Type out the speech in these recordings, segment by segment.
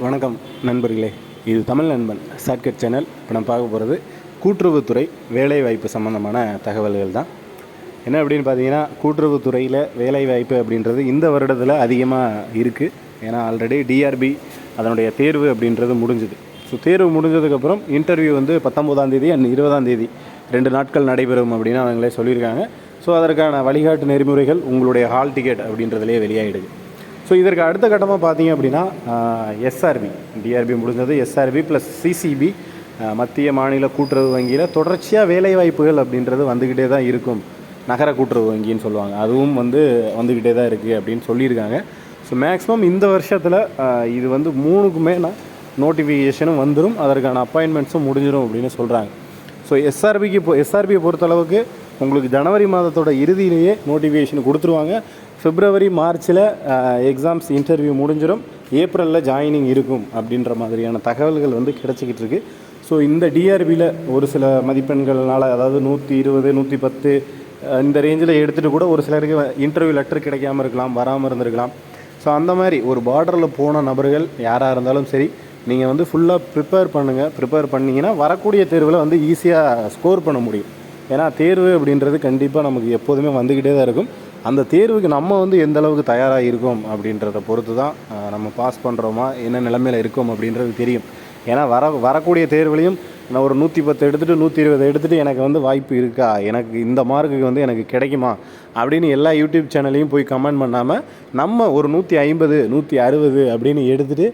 வணக்கம் நண்பர்களே. இது தமிழ் நண்பன் ஷார்ட்கட் சேனல். இப்போ நம்ம பார்க்க போகிறது கூட்டுறவுத்துறை வேலைவாய்ப்பு சம்மந்தமான தகவல்கள் தான். என்ன அப்படின்னு பார்த்தீங்கன்னா கூட்டுறவுத்துறையில் வேலைவாய்ப்பு அப்படின்றது இந்த வருடத்தில் அதிகமாக இருக்குது ஏன்னா ஆல்ரெடி டிஆர்பி அதனுடைய தேர்வு அப்படின்றது முடிஞ்சுது. ஸோ தேர்வு முடிஞ்சதுக்கப்புறம் இன்டர்வியூ வந்து பத்தொம்போதாம் தேதி அண்ட் இருபதாம் தேதி ரெண்டு நாட்கள் நடைபெறும் அப்படின்னு அவங்களே சொல்லியிருக்காங்க. ஸோ அதற்கான வழிகாட்டு நெறிமுறைகள் உங்களுடைய ஹால் டிக்கெட் அப்படின்றதுலேயே வெளியாகிடுது ஸோ இதற்கு அடுத்த கட்டமாக பார்த்தீங்க அப்படின்னா எஸ்ஆர்பி டிஆர்பி முடிஞ்சது. எஸ்ஆர்பி ப்ளஸ் சிசிபி மத்திய மாநில கூட்டுறவு வங்கியில் தொடர்ச்சியாக வேலைவாய்ப்புகள் அப்படின்றது வந்துக்கிட்டே தான் இருக்கும். நகர கூட்டுறவு வங்கின்னு சொல்லுவாங்க. அதுவும் வந்து வந்துக்கிட்டே தான் இருக்குது அப்படின்னு சொல்லியிருக்காங்க. ஸோ மேக்ஸிமம் இந்த வருஷத்தில் இது வந்து மூணுக்குமே நோட்டிஃபிகேஷனும் வந்துடும் அதற்கான அப்பாயின்மெண்ட்ஸும் முடிஞ்சிடும் அப்படின்னு சொல்கிறாங்க ஸோ எஸ்ஆர்பிக்கு இப்போ எஸ்ஆர்பியை பொறுத்தளவுக்கு உங்களுக்கு ஜனவரி மாதத்தோட இறுதியிலேயே நோட்டிஃபிகேஷன் கொடுத்துருவாங்க. ஃபிப்ரவரி மார்ச்சில் எக்ஸாம்ஸ் இன்டர்வியூ முடிஞ்சிடும் ஏப்ரலில் ஜாயினிங் இருக்கும் அப்படின்ற மாதிரியான தகவல்கள் வந்து கிடச்சிக்கிட்டு இருக்கு ஸோ இந்த டிஆர்பியில் ஒரு சில மதிப்பெண்கள்னால் அதாவது நூற்றி இருபது நூற்றி பத்து இந்த ரேஞ்சில் எடுத்துகிட்டு கூட ஒரு சிலருக்கு இன்டர்வியூ லெட்டர் கிடைக்காம இருக்கலாம் வராமல் இருந்திருக்கலாம். ஸோ அந்த மாதிரி ஒரு பார்டரில் போன நபர்கள் யாராக இருந்தாலும் சரி நீங்கள் வந்து ஃபுல்லாக ப்ரிப்பேர் பண்ணுங்கள் ப்ரிப்பேர் பண்ணிங்கன்னா வரக்கூடிய தேர்வில் வந்து ஈஸியாக ஸ்கோர் பண்ண முடியும். ஏன்னா தேர்வு அப்படின்றது கண்டிப்பாக நமக்கு எப்போதுமே வந்துக்கிட்டே தான் இருக்கும். அந்த தேர்வுக்கு நம்ம வந்து எந்த அளவுக்கு தயாராக இருக்கோம் அப்படின்றத பொறுத்து தான் நம்ம பாஸ் பண்ணுறோமா என்ன நிலமையில் இருக்கோம் அப்படின்றது தெரியும். ஏன்னா வர வரக்கூடிய தேர்வுலையும் நான் ஒரு நூற்றி பத்து எடுத்துகிட்டு நூற்றி இருபது எடுத்துகிட்டு எனக்கு வந்து வாய்ப்பு இருக்கா? எனக்கு இந்த மார்க்குக்கு வந்து எனக்கு கிடைக்குமா? அப்படின்னு எல்லா யூடியூப் சேனல்லையும் போய் கமெண்ட் பண்ணாமல் நம்ம ஒரு நூற்றி ஐம்பது நூற்றி அறுபது அப்படின்னு எடுத்துகிட்டு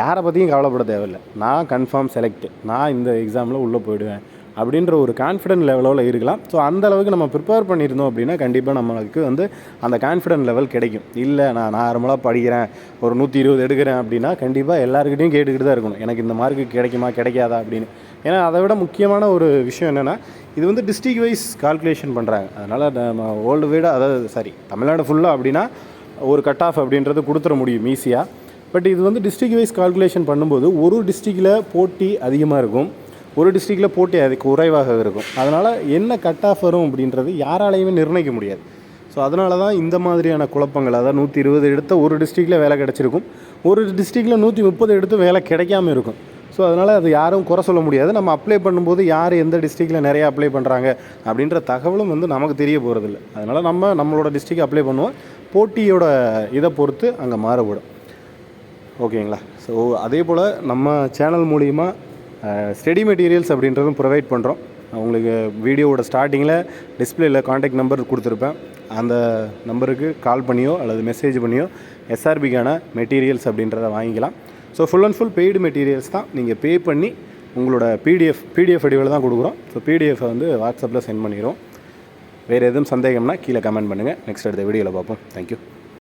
யாரை பற்றியும் கவலைப்பட தேவையில்லை. நான் கன்ஃபார்ம் செலக்ட் நான் இந்த எக்ஸாமில் உள்ளே போயிடுவேன். அப்படின்ற ஒரு கான்ஃபிடென்ட் லெவலில் இருக்கலாம். ஸோ அந்த அளவுக்கு நம்ம ப்ரிப்பேர் பண்ணியிருந்தோம் அப்படின்னா கண்டிப்பாக நம்மளுக்கு வந்து அந்த கான்ஃபிடென்ட் லெவல் கிடைக்கும். இல்லை நான் நார்மலாக படிக்கிறேன் ஒரு நூற்றி இருபது எடுக்கிறேன் அப்படின்னா கண்டிப்பாக எல்லாருக்கிட்டையும் கேட்டுக்கிட்டு தான் இருக்கணும். எனக்கு இந்த மார்க்கு கிடைக்குமா கிடைக்காதா அப்படின்னு. ஏன்னா அதை விட முக்கியமான ஒரு விஷயம் என்னென்னா இது வந்து டிஸ்ட்ரிக் வைஸ் கால்குலேஷன் பண்ணுறாங்க அதனால் நம்ம ஓல்டு வீடு அதாவது சாரி தமிழ்நாடு ஃபுல்லாக அப்படின்னா ஒரு கட் ஆஃப் அப்படின்றது கொடுத்துட முடியும் ஈஸியாக பட் இது வந்து டிஸ்ட்ரிக் வைஸ் கால்குலேஷன் பண்ணும்போது ஒரு டிஸ்ட்ரிக்டில் போட்டி அதிகமாக இருக்கும். ஒரு டிஸ்ட்ரிக்டில் போட்டி அது குறைவாக இருக்கும். அதனால் என்ன கட் ஆஃப் வரும் அப்படின்றது யாராலையுமே நிர்ணயிக்க முடியாது. ஸோ அதனால தான் இந்த மாதிரியான குழப்பங்கள் அதாவது நூற்றி இருபது எடுத்த ஒரு டிஸ்ட்ரிக்டில் வேலை கிடச்சிருக்கும். ஒரு டிஸ்ட்ரிக்டில் நூற்றி முப்பது எடுத்து வேலை கிடைக்காம இருக்கும். ஸோ அதனால் அது யாரும் குறை சொல்ல முடியாது. நம்ம அப்ளை பண்ணும்போது யார் எந்த டிஸ்ட்ரிக்டில் நிறையா அப்ளை பண்ணுறாங்க அப்படின்ற தகவலும் வந்து நமக்கு தெரிய போகிறதில்ல அதனால் நம்ம நம்மளோட டிஸ்ட்ரிக்ட் அப்ளை பண்ணுவோம். போட்டியோட இதை பொறுத்து அங்கே மாறுபடும். ஓகேங்களா? ஸோ அதே போல் நம்ம சேனல் மூலிமா ஸ்டடி மெட்டீரியல்ஸ் அப்படின்றதும் ப்ரொவைட் பண்ணுறோம் உங்களுக்கு வீடியோவோட ஸ்டார்டிங்கில் டிஸ்பிளேயில் காண்டாக்ட் நம்பர் கொடுத்துருப்பேன். அந்த நம்பருக்கு கால் பண்ணியோ அல்லது மெசேஜ் பண்ணியோ எஸ்ஆர்பிக்கான மெட்டீரியல்ஸ் அப்படின்றத வாங்கிக்கலாம். So full and full paid materials தான் நீங்கள் பே பண்ணி உங்களோட பிடிஎஃப் பிடிஎஃப் வடிவில் தான் கொடுக்குறோம். ஸோ பிடிஎஃப் வந்து வாட்ஸ்அப்பில் சென்ட் பண்ணிடுறோம். வேறு எதுவும் சந்தேகம்னா கீழே கமெண்ட் பண்ணுங்கள் நெக்ஸ்ட் அடுத்த வீடியோவில் பார்ப்போம். தேங்க்யூ